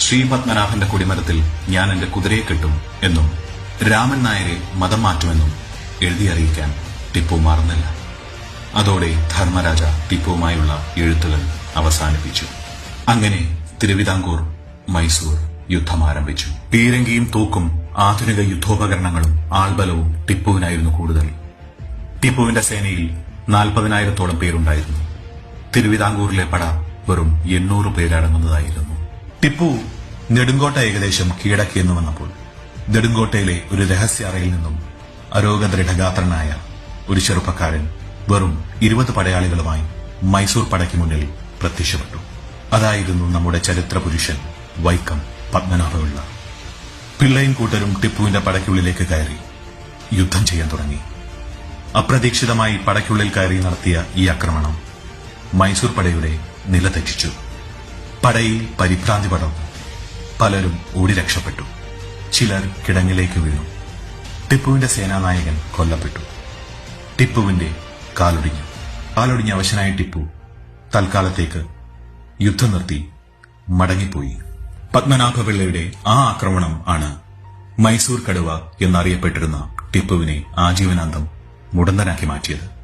ശ്രീപത്മനാഭന്റെ കൊടിമരത്തിൽ ഞാൻ എന്റെ കുതിരയെ കെട്ടും എന്നും രാമൻ നായരെ മതം മാറ്റുമെന്നും എഴുതി അറിയിക്കാൻ ടിപ്പു മറന്നില്ല. അതോടെ ധർമ്മരാജ ടിപ്പുവുമായുള്ള എഴുത്തുകൾ അവസാനിപ്പിച്ചു. അങ്ങനെ തിരുവിതാംകൂർ മൈസൂർ യുദ്ധം ആരംഭിച്ചു. പീരങ്കിയും തൂക്കും ആധുനിക യുദ്ധോപകരണങ്ങളും ആൾബലവും ടിപ്പുവിനായിരുന്നു കൂടുതൽ. ടിപ്പുവിന്റെ സേനയിൽ നാൽപ്പതിനായിരത്തോളം പേരുണ്ടായിരുന്നു. തിരുവിതാംകൂറിലെ പട വെറും എണ്ണൂറ് പേരടങ്ങുന്നതായിരുന്നു. ടിപ്പു നെടുങ്കോട്ട ഏകദേശം കീഴടക്കിയെന്ന് വന്നപ്പോൾ നെടുങ്കോട്ടയിലെ ഒരു രഹസ്യ അറയിൽ നിന്നും അരോഗദൃഢഗാത്രനായ ഒരു ചെറുപ്പക്കാരൻ വെറും ഇരുപത് പടയാളികളുമായി മൈസൂർ പടയ്ക്ക് മുന്നിൽ പ്രത്യക്ഷപ്പെട്ടു. അതായിരുന്നു നമ്മുടെ ചരിത്ര പുരുഷൻ വൈക്കം പത്മനാഭപിള്ള. പിള്ളയും കൂട്ടരും ടിപ്പുവിന്റെ പടയ്ക്കുള്ളിലേക്ക് കയറി യുദ്ധം ചെയ്യാൻ തുടങ്ങി. അപ്രതീക്ഷിതമായി പടയ്ക്കുള്ളിൽ കയറി നടത്തിയ ഈ ആക്രമണം മൈസൂർ പടയുടെ നില തെറ്റിച്ചു. പടയിൽ പരിഭ്രാന്തി പടർന്നു പലരും ഓടി രക്ഷപ്പെട്ടു. ചിലർ കിടങ്ങിലേക്ക് വീണു. ടിപ്പുവിന്റെ സേനാനായകൻ കൊല്ലപ്പെട്ടു. ടിപ്പുവിന്റെ കാലൊടിഞ്ഞു. കാലൊടിഞ്ഞ അവശനായ ടിപ്പു തൽക്കാലത്തേക്ക് യുദ്ധം നിർത്തി മടങ്ങിപ്പോയി. പത്മനാഭപിള്ളയുടെ ആ ആക്രമണം ആണ് മൈസൂർ കടുവ എന്നറിയപ്പെട്ടിരുന്ന ടിപ്പുവിനെ ആജീവനാന്തം മുടന്തനാക്കി മാറ്റിയത്.